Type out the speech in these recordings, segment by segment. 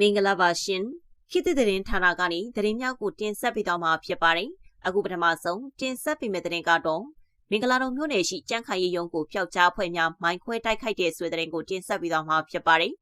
မင်္ဂလာပါရှင်ခေတ်သစ်သတင်းဌာနကနေသတင်းများကိုတင်ဆက်ပေးသွားမှာဖြစ်ပါတယ်အခုပထမဆုံးတင်ဆက်ပေးမယ့်သတင်းကတော့မင်္ဂလာတော်မြို့နယ်ရှိကြန့်ခိုင်ရီယုံကိုဖျောက်ကြားဖွဲ့များမိုင်းခွဲတိုက်ခိုက်တဲ့ဆွေသတင်းကိုတင်ဆက်ပေးသွားမှာဖြစ်ပါတယ်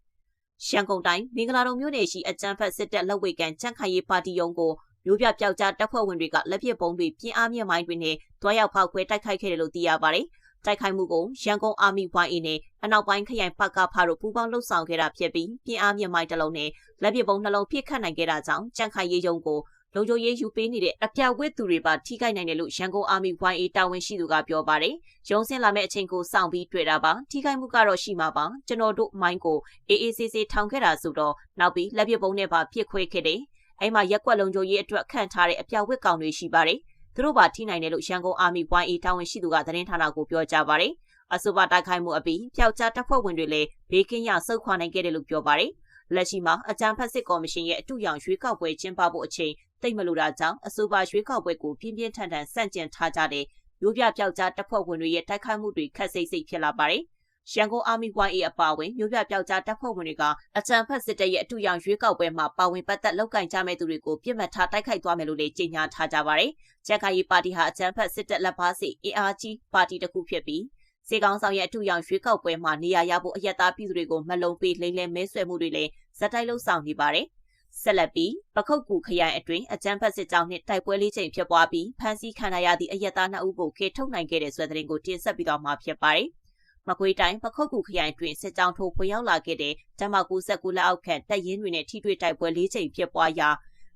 ရှမ်းကုန်တိုင်းမင်္ဂလာတော်မြို့နယ်ရှိအကြမ်းဖက်စစ်တပ်လက်ဝဲကန်ကြန့်ခိုင်ရီပါတီယုံကိုမျိုးပြပျောက်ကြားတပ်ဖွဲ့ဝင်တွေကလက်ပစ်ပုံးတွေပြင်းအားမြင့်မိုင်းတွေနဲ့တွားရောက်ဖောက်ခွဲတိုက်ခိုက်ခဲ့တယ်လို့သိရပါတယ်။ တိုက်ခိုက်မှုကိုရန်ကုန်အာမီ YA နဲ့အနောက်ပိုင်းခရိုင်ပကဖာတို့ပူးပေါင်းလှုပ်ဆောင်ခဲ့တာဖြစ်ပြီးပြင်းအားမြင့်မိုင်းတစ်လုံးနဲ့လက်ပစ်ပုံးနှလုံးပြစ်ခတ်နိုင်ခဲ့တာကြောင့်ကြန့်ခိုင်ရေးယုံကိုလုံခြုံရေးယူပေးနေတဲ့အပြဝစ်သူတွေပါထိခိုက်နိုင်တယ်လို့ရန်ကုန်အာမီ YA တာဝန်ရှိသူကပြောပါတယ်။ရုံးစင်းလာမယ့်အချိန်ကိုစောင့်ပြီးတွေ့တာပါ။ထိခိုက်မှုကတော့ရှိမှာပါ။ကျွန်တော်တို့မိုင်းကိုအေးအေးဆေးဆေးထောင်ခဲ့တာဆိုတော့နောက်ပြီးလက်ပစ်ပုံးနဲ့ပါပြစ်ခွဲခဲ့တယ်။အဲ့မှာရက်ကွက်လုံခြုံရေးအတွက်ခန့်ထားတဲ့အပြဝစ်ကောင်တွေရှိပါတယ်။ သူတို့ပါထိနိုင်တယ်လို့ရန်ကုန်အာမီ YA တာဝန်ရှိသူကသတင်းဌာနကိုပြောကြားပါတယ်။အဆိုပါတိုက်ခိုက်မှုအပြီးပျောက်ကြားတပ်ဖွဲ့ဝင်တွေလည်းဘေးကင်းရဆုတ်ခွာနိုင်ခဲ့တယ်လို့ပြောပါတယ်။လက်ရှိမှာအကြံဖက်စစ်ကော်မရှင်ရဲ့အတူရောင်ရွေးကောက်ပွဲကျင်းပဖို့အချိန်တိတ်မလိုတာကြောင့်အဆိုပါရွေးကောက်ပွဲကိုပြင်းပြင်းထန်ထန်ဆန့်ကျင်ထားကြတဲ့မျိုးပြပျောက်ကြားတပ်ဖွဲ့ဝင်တွေရဲ့တိုက်ခိုက်မှုတွေခက်စိတ်စိတ်ဖြစ်လာပါတယ်။ ရန်ကုန်အာမီ YA အပါအဝင်မြို့ပြပျောက်ကြားတပ်ဖွဲ့ဝင်တွေကအကြံဖက်စစ်တပ်ရဲ့အထူးရောင်ရွေးကောက်ပွဲမှာပါဝင်ပတ်သက်လောက်ကင်ကြမဲ့သူတွေကိုပြစ်မှတ်ထားတိုက်ခိုက်သွားမယ်လို့လည်းကြေညာထားကြပါတယ်။ချက်ခိုင်ရီပါတီဟာအကြံဖက်စစ်တပ်လက်ပါစီ ARG ပါတီတစ်ခုဖြစ်ပြီးစေကောင်းဆောင်ရဲ့အထူးရောင်ရွေးကောက်ပွဲမှာနေရာရဖို့အယက်သားပြည်သူတွေကိုမလုံပေးလိမ့်လဲမဲဆွဲမှုတွေလည်းဇက်တိုက်လှုပ်ဆောင်နေပါတယ်။ဆက်လက်ပြီးပခုတ်ကူခရိုင်အတွင်းအကြမ်းဖက်စစ်ကြောင်းနှင့်တိုက်ပွဲလေးချိန်ဖြစ်ပွားပြီးဖမ်းဆီးခံရသည့်အယက်သား2ဦးကိုခေထုတ်နိုင်ခဲ့တဲ့ဆွဲတဲ့ရင်ကိုတင်ဆက်ပြီးတော့မှာဖြစ်ပါတယ်။ မကွေးတိုင်းပခုတ်ကူခရိုင်တွင်စစ်ကြောင်းထိုးဖွေရောက်လာခဲ့တဲ့တမ69လက်အောက်ခံတပ်ရင်းတွေနဲ့ထိတွေ့တိုက်ပွဲ၄ချိန်ဖြစ်ပွားရာ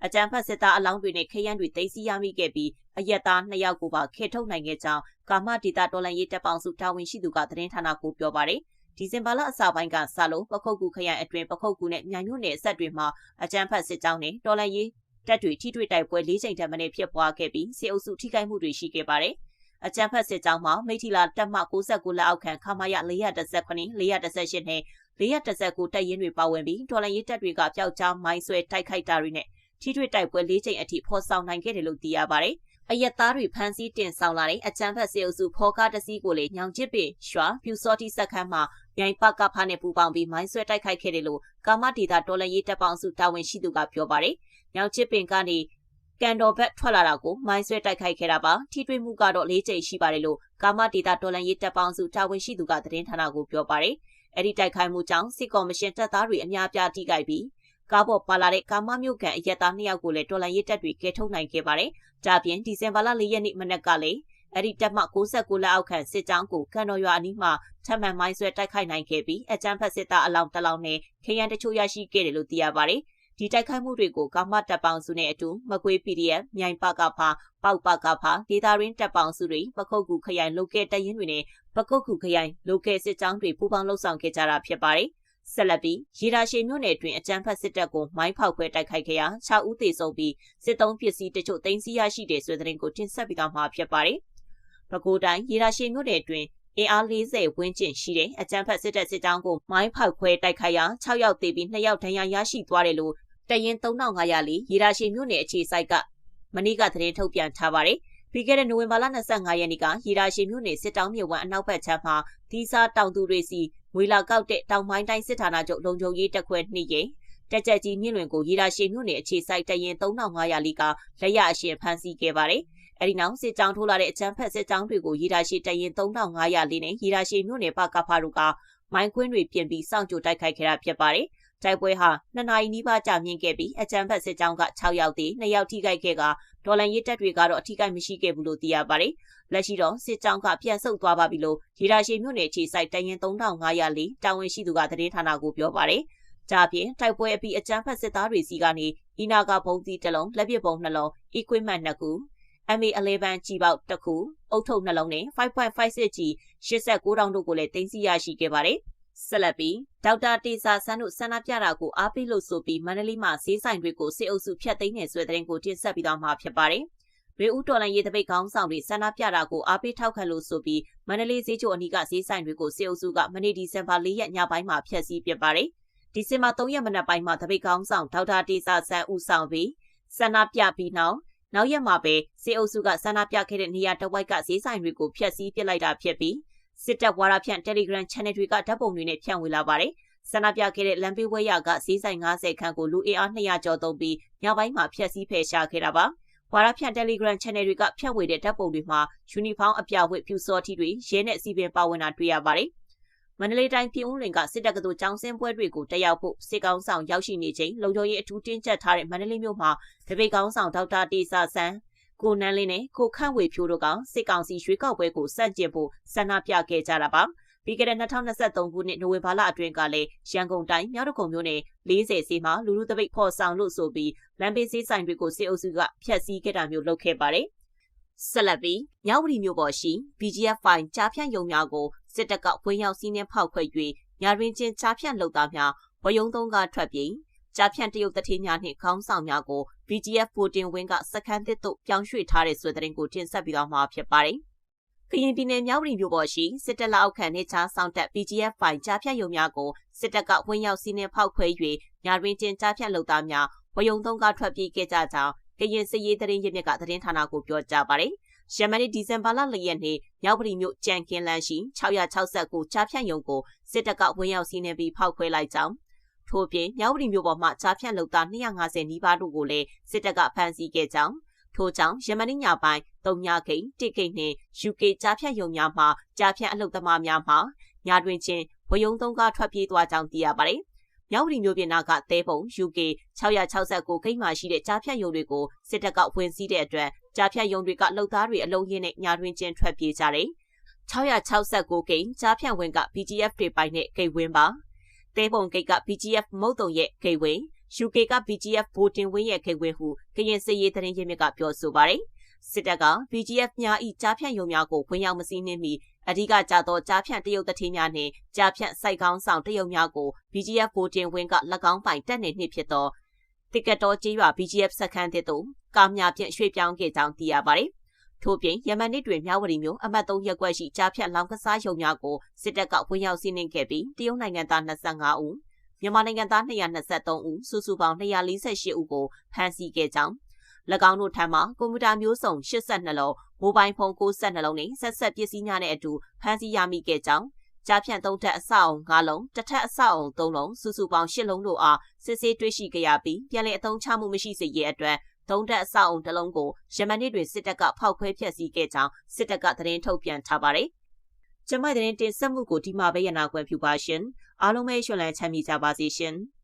အကြံဖတ်စစ်သားအလောင်းတွေနဲ့ခရမ်းတွေသိမ်းဆည်းရမိခဲ့ပြီးအရက်သားနှစ်ယောက်ကိုပါခေထုတ်နိုင်ခဲ့ကြောင်းကာမဒေတာတော်လန်ရေးတပ်ပေါင်းစုတာဝန်ရှိသူကသတင်းဌာနကိုပြောပါတယ်ဒီဇင်ဘာလအစပိုင်းကစလို့ပခုတ်ကူခရိုင်အတွင်းပခုတ်ကူနဲ့မြိုင်မြို့နယ်အဆက်တွေမှာအကြံဖတ်စစ်ကြောင်းနဲ့တော်လန်ရေးတပ်တွေထိတွေ့တိုက်ပွဲ၄ချိန်တမနဲ့ဖြစ်ပွားခဲ့ပြီးစစ်အုပ်စုထိခိုက်မှုတွေရှိခဲ့ပါတယ်။ အကြံဖက်စစ်ကြောင်းမှာမိထီလာတပ်မ69လက်အောက်ခံခမာယ419 418နဲ့419တပ်ရင်းတွေပါဝင်ပြီးဒေါ်လာရေးတပ်တွေကပျောက်ကြားမိုင်းဆွဲတိုက်ခိုက်တာတွေနဲ့ထိတွေ့တိုက်ပွဲ၄ချိန်အထိဖော်ဆောင်နိုင်ခဲ့တယ်လို့သိရပါတယ်။အယက်သားတွေဖမ်းဆီးတင်ဆောင်လာတဲ့အကြံဖက်စေအုပ်စုဖော်ကားတစည်းကိုလေညောင်ချစ်ပင်ရွာပြူစောတိစက်ခန်းမှာမြိုင်ပကဖားနဲ့ပူပေါင်းပြီးမိုင်းဆွဲတိုက်ခိုက်ခဲ့တယ်လို့ကာမဒေတာဒေါ်လာရေးတပ်ပေါင်းစုတာဝန်ရှိသူကပြောပါတယ်။ညောင်ချစ်ပင်ကနေ ကန်တော်ဘက်ထွက်လာတာကိုမိုင်းဆွဲတိုက်ခိုက်ခဲ့တာပါထိတွေ့မှုကတော့၄ကြိမ်ရှိပါတယ်လို့ကာမဒေတာတော်လန်ရေးတပ်ပေါင်းစုတာဝန်ရှိသူကသတင်းဌာနကိုပြောပါတယ်အဲ့ဒီတိုက်ခိုက်မှုကြောင့်စစ်ကော်မရှင်တပ်သားတွေအများပြားထိခိုက်ပြီးကားပေါ်ပါလာတဲ့ကာမမြို့ကန်အရက်သားနှစ်ယောက်ကိုလည်းတော်လန်ရေးတပ်တွေကဲထုတ်နိုင်ခဲ့ပါတယ်။ဒါပြင်ဒီဇင်ဘာလ၄ရက်နေ့မနက်ကလည်းအဲ့ဒီတပ်မ69လက်အောက်ခံစစ်ကြောင်းကိုကန်တော်ရွာအနီးမှာထပ်မံမိုင်းဆွဲတိုက်ခိုက်နိုင်ခဲ့ပြီးအကြမ်းဖက်စစ်သားအလောင်းတစ်လောင်းနဲ့ခရမ်းတချို့ရရှိခဲ့တယ်လို့သိရပါတယ်။ ဒီတိုက်ခိုက်မှုတွေကိုကာမတပ်ပေါင်းစုနဲ့အတူမကွေး PDF မြိုင်ပကဖာပေါက်ပကဖာဒေတာရင်းတပ်ပေါင်းစုတွေပခုတ်ကူခရိုင်လိုကဲတရင်တွေနဲ့ပခုတ်ကူခရိုင်လိုကဲစစ်ကြောင်းတွေပူးပေါင်းလှုပ်ဆောင်ခဲ့ကြတာဖြစ်ပါတယ်။ဆက်လက်ပြီးရေဒါရှည်မြို့နယ်တွင်အကြမ်းဖက်စစ်တပ်ကိုမိုင်းဖောက်ခွဲတိုက်ခိုက်ခဲ့ရာ6ဦးသေဆုံးပြီးစစ်သုံးပစ္စည်းတချို့သိမ်းဆည်းရရှိတဲ့ဆွေးသတင်းကိုတင်ဆက်ပြီးတော့မှာဖြစ်ပါတယ်။ပဲခူးတိုင်းရေဒါရှည်မြို့နယ်တွင်အင်အား40ဝန်းကျင်ရှိတဲ့အကြမ်းဖက်စစ်တပ်စစ်ကြောင်းကိုမိုင်းဖောက်ခွဲတိုက်ခိုက်ရာ6ယောက်သေပြီး2ယောက်ဒဏ်ရာရရှိသွားတယ်လို့ တရင်3500လီရေဒါရှိမြို့နယ်အခြေစိုက်ကမနေ့ကသတင်းထုတ်ပြန်ထားပါတယ်။ပြီးခဲ့တဲ့နိုဝင်ဘာလ25ရက်နေ့ကရေဒါရှိမြို့နယ်စစ်တောင်းမြေဝမ်းအနောက်ဘက်ခြမ်းမှာသီးစားတောင်သူတွေစီငွေလာကောက်တဲ့တောင်ပိုင်းတိုင်းစစ်ဌာနချုပ်လုံခြုံရေးတပ်ခွဲနှိရင်တက်ကြက်ကြီးမြင့်လွင်ကိုရေဒါရှိမြို့နယ်အခြေစိုက်တရင်3500လီကလက်ရအရှင်ဖမ်းဆီးခဲ့ပါတယ်။အဲဒီနောက်စစ်ကြောင်းထိုးလာတဲ့အချမ်းဖက်စစ်ကြောင်းတွေကိုရေဒါရှိတရင်3500လီနဲ့ရေဒါရှိမြို့နယ်ပကဖာတို့ကမိုင်းကွင်းတွေပြင်ပြီးစောင့်ကြိုတိုက်ခိုက်ခဲ့တာဖြစ်ပါတယ်။ တိုက်ပွဲဟာနှစ်နာရီနီးပါးကြာမြင့်ခဲ့ပြီးအကြံဖက်စစ်ကြောင်းက6ယောက်တည်2ယောက်ထိခိုက်ခဲ့ကဒေါ်လန်ရေးတပ်တွေကတော့အထိခိုက်မရှိခဲ့ဘူးလို့သိရပါတယ်။လက်ရှိတော့စစ်ကြောင်းကပြန်ဆုတ်သွားပါပြီလို့ရေဒါရှိမြို့နယ်ခြေစိုက်တရင်3504တာဝန်ရှိသူကသတင်းဌာနကိုပြောပါတယ်။ဒါပြင်တိုက်ပွဲအပြီးအကြမ်းဖက်စစ်သားတွေစီကနေအီနာကဘုံသီးတစ်လုံးလက်ပစ်ပုံနှလုံး equipment နှစ်ခု MA11 ကြီးပေါက်တစ်ခုအုတ်ထုပ်နှလုံးနဲ့5.56ကြီး89တောင်တို့ကိုလည်းတင်စီရရှိခဲ့ပါတယ်။ ဆက်လက်ပြီးဒေါက်တာတေစာဆန်းတို့ဆန္ဒပြတာကိုအားပေးလို့ဆိုပြီးမန္တလေးမှာဈေးဆိုင်တွေကိုစစ်အုပ်စုဖျက်သိမ်းနေဆွဲတဲ့ကိုတင်ဆက်ပြီးတော့မှာဖြစ်ပါတယ်။ရေဦးတော်လိုင်းရေးတပိတ်ခေါင်းဆောင်တွေဆန္ဒပြတာကိုအားပေးထောက်ခံလို့ဆိုပြီးမန္တလေးဈေးချိုအနီးကဈေးဆိုင်တွေကိုစစ်အုပ်စုကမနေ့ဒီဇင်ဘာ၄ရက်ညပိုင်းမှာဖျက်ဆီးပစ်ပါတယ်။ဒီဇင်ဘာ3ရက်မနက်ပိုင်းမှာတပိတ်ခေါင်းဆောင်ဒေါက်တာတေစာဆန်းဦးဆောင်ပြီးဆန္ဒပြပြီးနောက်နောက်ရက်မှာပဲစေအုပ်စုကဆန္ဒပြခဲ့တဲ့နေရာတဝိုက်ကဈေးဆိုင်တွေကိုဖျက်ဆီးပစ်လိုက်တာဖြစ်ပြီး စစ်တပ်ဝါဒဖြန့် Telegram Channel တွေကဓာတ်ပုံတွေနဲ့ဖြန့်ဝေလာပါတယ်။ဆန္ဒပြခဲ့တဲ့လမ်းဘေးဝဲရကဈေးဆိုင်90ခန်းကိုလူအင်အား200ကျော်သုံးပြီးညပိုင်းမှာဖျက်ဆီးဖယ်ရှားခဲ့တာပါ။ဝါရဖြန့် Telegram Channel တွေကဖြန့်ဝေတဲ့ဓာတ်ပုံတွေမှာယူနီဖောင်းအပြဝတ်ပြူစောထီတွေရဲနဲ့စီပင်ပါဝင်တာတွေ့ရပါတယ်။မန္တလေးတိုင်းပြည်ဦးလွင်ကစစ်တပ်ကတော်ကျောင်းစင်းပွဲတွေကိုတက်ရောက်ဖို့စစ်ကောင်ဆောင်ရောက်ရှိနေချိန်လုံခြုံရေးအထူးတင်းကျပ်ထားတဲ့မန္တလေးမြို့မှာတပိတ်ကောင်းဆောင်ဒေါက်တာတေစာဆန်း ကိုနန်းလင်းနဲ့ကိုခန့်ဝေဖြိုးတို့ကစစ်ကောင်စီရွေးကောက်ပွဲကိုစန့်ကျင်ဖို့ဆန္ဒပြခဲ့ကြတာပါပြီးခဲ့တဲ့2023ခုနှစ်နိုဝင်ဘာလအတွင်းကလည်းရန်ကုန်တိုင်းမြောက်တကုံမြို့နယ်40စီမှာလူလူတပိတ်ဖော်ဆောင်လို့ဆိုပြီးလမ်းဘေးစည်းဆိုင်တွေကိုစစ်အုပ်စုကဖျက်ဆီးခဲ့တာမျိုးလုပ်ခဲ့ပါတယ်ဆက်လက်ပြီးမြောက်ဝတီမြို့ပေါ်ရှိ BGF ဖိုင်ကြားဖြန့်ယုံများကိုစစ်တပ်ကဝင်ရောက်စီးနှင်းဖောက်ခွဲ၍ညာရင်းချင်းကြားဖြန့်လုပ်သားများဝယုံသုံးကထွက်ပြေးကြားဖြန့်တရုတ်တထေးများနှင့်ခေါင်းဆောင်များကို BGF ပိုတင်ဝင်းကစခန်းသစ်သို့ပြောင်းရွှေ့ထားတဲ့ဆိုတဲ့တဲ့ရင်ကိုတင်ဆက်ပြီးတော့မှာဖြစ်ပါတယ်။ကရင်ပြည်နယ်မြောက်ပြည်မြို့ပေါ်ရှိစစ်တပ်လက်အောက်ခံနေချားဆောင်တက် BGF ဖိုင်ကြားဖြတ်ရုံများကိုစစ်တပ်ကဝင်ရောက်စီးနှင်းဖောက်ခွဲ၍ညာရင်းချင်းကြားဖြတ်လုပ်သားများဝယုံသုံးကထွက်ပြေးခဲ့ကြကြောင်းကရင်စည်ရေးသတင်းရင်းမြစ်ကသတင်းဌာနကိုပြောကြားပါတယ်။ယမန်ဒီဇင်ဘာလ၄ရက်နေ့မြောက်ပြည်မြို့ကြံကင်းလန်းရှိ669ကြားဖြတ်ရုံကိုစစ်တပ်ကဝင်ရောက်စီးနှင်းပြီးဖောက်ခွဲလိုက်ကြောင်း ထို့အပြင်မြောက်ပြည်မြို့ပေါ်မှာကြားဖြန့်လုပ်သား250နီးပါးတို့ကိုလည်းစစ်တပ်ကဖမ်းဆီးခဲ့ကြောင်းထို့ကြောင့်ယမန်ညပိုင်းတုံညာဂိတ်တစ်ဂိတ်နှင့် UK ကြားဖြတ်ရုံများမှာကြားဖြတ်အလုပ်သမားများမှာညတွင်ချင်းဝယုံသုံးကားထွက်ပြေးသွားကြောင်းသိရပါတယ်။မြောက်ပြည်မြို့ပြင်နာကတဲပုံ UK 669ဂိတ်မှာရှိတဲ့ကြားဖြတ်ရုံတွေကိုစစ်တပ်ကဝင်စီးတဲ့အတွက်ကြားဖြတ်ရုံတွေကလှုပ်သားတွေအလုံးရင်းနဲ့ညတွင်ချင်းထွက်ပြေးကြတယ်။669ဂိတ်ကြားဖြတ်ဝင်က BGF တွေပိုင်းနဲ့ဂိတ်ဝင်းပါ တဲပုံဂိတ်က BGF မုတ်တုံရဲ့ဂိတ်ဝင်း UK က BGF ဗိုလ်တင်ဝင်းရဲ့ဂိတ်ဝင်းဟုကရင်စစ်ရေးသတင်းရင်းမြစ်ကပြောဆိုပါတယ်စစ်တပ်က BGF များဤကြားဖြန့်ယုံများကိုဝင်ရောက်မစည်းနှင်းပြီးအဓိကကြသောကြားဖြန့်တရုတ်တထေးများနှင့်ကြားဖြန့်စိုက်ကောင်းဆောင်တရုတ်များကို BGF ဗိုလ်တင်ဝင်းက၎င်းပိုင်တက်နေနှင့်ဖြစ်သောတစ်ကက်တော်ကြီးရွာ BGF စခန်းတစ်သို့ကားများဖြင့်ရွှေ့ပြောင်းခဲ့ကြောင်းသိရပါတယ် ထို့ပြင်ယမန်နှစ်တွင်မြဝတီမြို့အမှတ်3ရပ်ကွက်ရှိကြားဖြတ်လောင်ကစားရုံများကိုစစ်တပ်ကဝင်ရောက်စီးနင်းခဲ့ပြီးတရုတ်နိုင်ငံသား25ဦးမြန်မာနိုင်ငံသား223ဦးစုစုပေါင်း248ဦးကိုဖမ်းဆီးခဲ့ကြောင်း၎င်းတို့ထံမှကွန်ပျူတာမျိုးစုံ82လုံးမိုဘိုင်းဖုန်း62လုံးနဲ့ဆက်ဆက်ပစ္စည်းများနဲ့အတူဖမ်းဆီးရမိခဲ့ကြောင်းကြားဖြန့်သုံးထပ်အဆောက်အုံ၅လုံးတစ်ထပ်အဆောက်အုံ၃လုံးစုစုပေါင်း၈လုံးတို့အားစစ်ဆေးတွေ့ရှိကြရပြီးပြန်လည်အသုံးချမှုမရှိစေရအတွက် သုံးတက်အဆောက်အုံတစ်လုံးကိုယမန်နေ့တွင်စစ်တပ်ကဖောက်ခွဲဖျက်ဆီးခဲ့ကြောင်းစစ်တပ်ကသတင်းထုတ်ပြန်ထားပါတယ်။ကျမသတင်းတင်ဆက်မှုကိုဒီမှာပဲရနာခွင့်ပြုပါရှင်။အားလုံးပဲရှင်လန်းချမ်းမြေကြပါစေရှင်။